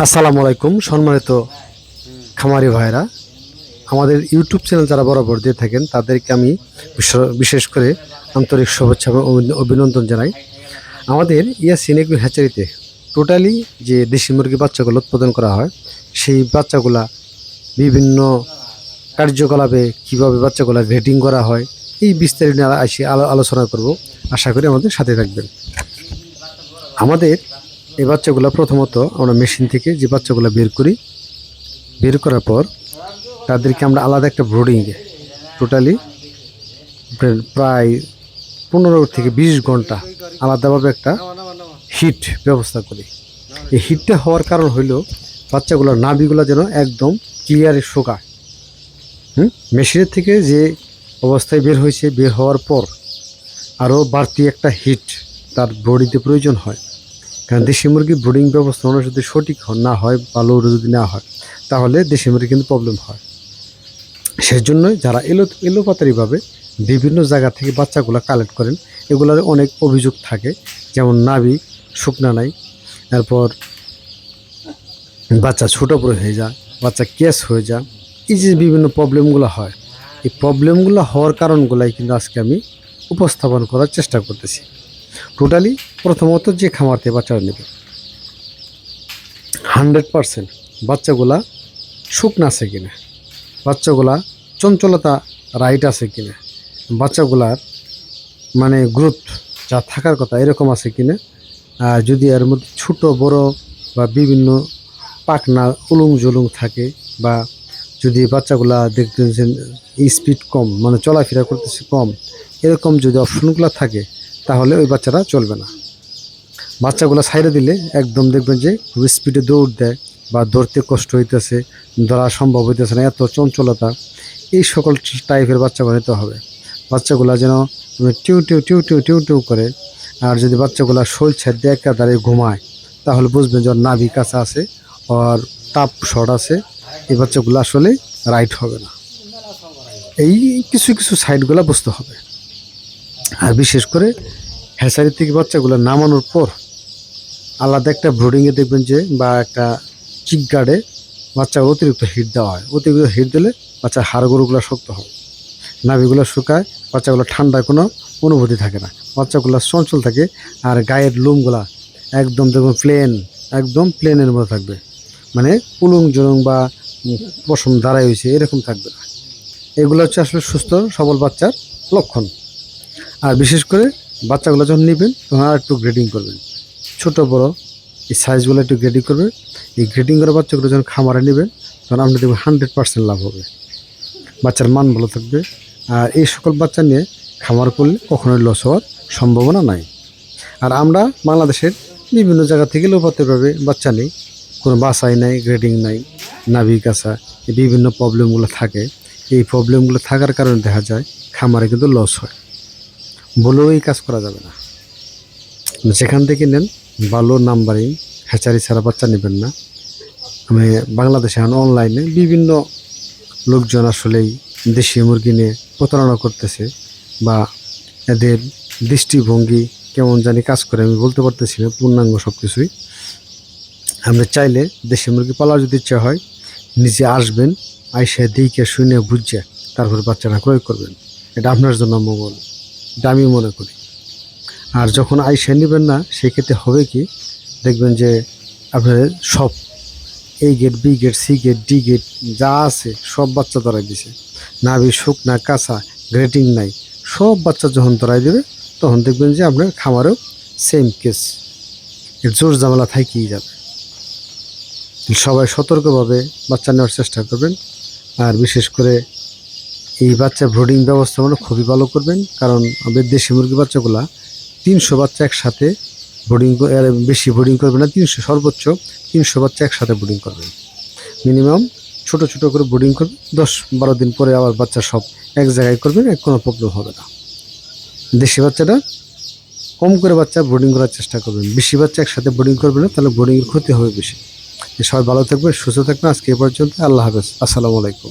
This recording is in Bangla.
আসসালামু আলাইকুম, সম্মানিত খামারি ভাইরা আমাদের ইউটিউব চ্যানেল যারা বরাবর দিয়ে থাকেন, তাদেরকে আমি বিশ- বিশেষ করে আন্তরিক শুভেচ্ছা এবং অভিনন্দন জানাই। আমাদের ইয়া এগ্রো হ্যাচারিতে টোটালি যে দেশি মুরগি বাচ্চাগুলো উৎপাদন করা হয়, সেই বাচ্চাগুলা বিভিন্ন কার্যকলাপে কীভাবে বাচ্চাগুলা রেটিং করা হয়, এই বিস্তারিত নিয়ে আলোচনা করব। আশা করি আমাদের সাথে থাকবেন। আমাদের এই বাচ্চাগুলো প্রথমত আমরা মেশিন থেকে যে বাচ্চাগুলো বের করি, বের করার পর তাদেরকে আমরা আলাদা একটা ব্রোডিংয়ে টোটালি প্রায় পনেরো থেকে বিশ ঘণ্টা আলাদাভাবে একটা হিট ব্যবস্থা করি। এই হিটটা হওয়ার কারণ হইল বাচ্চাগুলোর নাভিগুলো যেন একদম ক্লিয়ারে শোকায়। হুম? মেশিনের থেকে যে অবস্থায় বের হয়েছে, বের হওয়ার পর আরও বাড়তি একটা হিট তার বডিতে প্রয়োজন হয়। কারণ দেশি মুরগি ব্রিডিং ব্যবস্থাপনা যদি সঠিক না হয় ভালো যদি না হয়, তাহলে দেশি মুরগি কিন্তু প্রবলেম হয়। সেই জন্য যারা এলো এলোপাতারিভাবে বিভিন্ন জায়গা থেকে বাচ্চাগুলো কালেক্ট করেন এগুলোর অনেক অভিযোগ থাকে। যেমন নাভি শুকনা নাই, তারপর বাচ্চা ছোটো বড় হয়ে যায়, বাচ্চা কেস হয়ে যায়। এই যে বিভিন্ন প্রবলেমগুলো হয়, এই প্রবলেমগুলো হওয়ার কারণগুলাই কিন্তু আজকে আমি উপস্থাপন করার চেষ্টা করতেছি। টোটালি প্রথমত যে খামারতে বাচ্চারা নেবে। হান্ড্রেড পারসেন্ট বাচ্চাগুলা শুকনা আছে কিনা, বাচ্চাগুলা চঞ্চলতা রাইট আছে কিনা, বাচ্চাগুলার মানে গ্রোথ যা থাকার কথা এরকম আছে কিনা, আর যদি এর মধ্যে ছোটো, বড় বা বিভিন্ন পাকনা উলুং জুলুং থাকে বা যদি বাচ্চাগুলা দেখতেছেন স্পিড কম মানে চলাফেরা করতেছে কম, এরকম যদি অপশনগুলো থাকে, তাহলে ওই বাচ্চারা চলবে না। বাচ্চাগুলো সাইডে দিলে একদম দেখবেন যে খুব স্পিডে দৌড় দেয় বা ধরতে কষ্ট হইতেছে, ধরা সম্ভব হইতেছে না, এত চঞ্চলতা। এই সকল টাইপের বাচ্চাগুলো নিতে হবে। বাচ্চাগুলো যেন টিউ টিউ টিউ টিউ টিউ টিউ করে আর যদি বাচ্চাগুলো শোল দিয়ে দাঁড়িয়ে ঘুমায়, তাহলে বুঝবেন যে নাভি কাছে আছে আর তাপ শর্ট আছে, এই বাচ্চাগুলো আসলে রাইট হবে না। এই কিছু কিছু সাইডগুলো বুঝতে হবে। আর বিশেষ করে হ্যাচারি থেকে বাচ্চাগুলো নামানোর পর আলাদা একটা ব্রোডিংয়ে দেখবেন যে, বা একটা চিক গার্ডে বাচ্চা অতিরিক্ত হিট দেওয়া হয়। অতিরিক্ত হিট দিলে বাচ্চার হাড়গোড়গুলো শক্ত হয়। নাভিগুলো শুকায়, বাচ্চাগুলো ঠান্ডায় কোনো অনুভূতি থাকে না। বাচ্চাগুলো চঞ্চল থাকে আর গায়ের লোমগুলা একদম দেখুন প্লেন একদম প্লেনের মতো থাকবে। মানে উলুং জুলুং বা পশম দাঁড়াই হয়েছে, এরকম থাকবে না। এগুলো হচ্ছে আসলে সুস্থ, সবল বাচ্চার লক্ষণ। আর বিশেষ করে বাচ্চাগুলো যখন নেবেন, তখন আর একটু গ্রেডিং করবেন। ছোট, বড়, এই সাইজগুলো একটু গ্রেডিং করবে। এই গ্রেডিং করা বাচ্চাগুলো যখন খামারে নেবেন তখন আপনি দেখবেন হান্ড্রেড পার্সেন্ট লাভ হবে। বাচ্চার মান ভালো থাকবে। আর এই সকল বাচ্চা নিয়ে খামার করলে কখনোই লস হওয়ার সম্ভাবনা নাই। আর আমরা বাংলাদেশের বিভিন্ন জায়গা থেকে লোপাতেভাবে বাচ্চা নেই। কোনো বাসাই নাই গ্রেডিং নাই, নাভি কাঁচা বিভিন্ন প্রবলেমগুলো থাকে। এই প্রবলেমগুলো থাকার কারণে দেখা যায় খামারে কিন্তু লস হয়। বলেও এই কাজ করা যাবে না। যেখান থেকে নেন ভালো নাম্বারিং হ্যাচারি ছাড়া বাচ্চা নেবেন না। আমি বাংলাদেশে এখন অনলাইনে বিভিন্ন লোকজন আসলেই দেশি মুরগি নিয়ে প্রতারণা করতেছে বা এদের দৃষ্টিভঙ্গি কেমন জানি কাজ করে, আমি বলতে পারতেছি না, পূর্ণাঙ্গ সব কিছুই আমরা চাইলে দেশি মুরগি পালার যদি ইচ্ছা হয়, নিজে আসবেন, আইসা দিকে শুনে বুঝছে তারপর বাচ্চারা ক্রয় করবেন। এটা আপনার জন্য মঙ্গল আমি মনে করি। আর যখন আইসা নেবেন না সেই ক্ষেত্রে হবে কি? দেখবেন যে আপনার সব এই gate B gate C gate D gate যা আছে, সব বাচ্চা ধরাই দিছে। নাভি শুকনা কাঁচা গ্রেটিং নাই। সব বাচ্চা যখন ধরাই দেবে, তখন দেখবেন যে আপনার খামারেও সেম কেস এর জোর জামেলা থাকেই যাবে। সবাই সতর্কভাবে বাচ্চা নেওয়ার চেষ্টা করবেন। আর বিশেষ করে এই বাচ্চা ব্রোডিং ব্যবস্থাপনা খুবই ভালো করবেন। কারণ আমাদের দেশি মুরগি বাচ্চাগুলা তিনশো বাচ্চা একসাথে বোর্ডিং বেশি বোর্ডিং করবে না, তিনশো সর্বোচ্চ তিনশো বাচ্চা একসাথে বোর্ডিং করবেন মিনিমাম ছোট ছোট করে বোর্ডিং করবে, দশ বারো দিন পরে আবার বাচ্চা সব এক জায়গায় করবেন কোনো প্রবলেম হবে না। দেশি বাচ্চাটা কম করে বাচ্চা বোর্ডিং করার চেষ্টা করবেন বেশি বাচ্চা একসাথে বোর্ডিং করবে না, তাহলে বোর্ডিংয়ের ক্ষতি হবে বেশি। সবাই ভালো থাকবে সুস্থ থাকবেন, আজকে এ পর্যন্ত, আল্লাহ হাফেজ, আসসালামু আলাইকুম।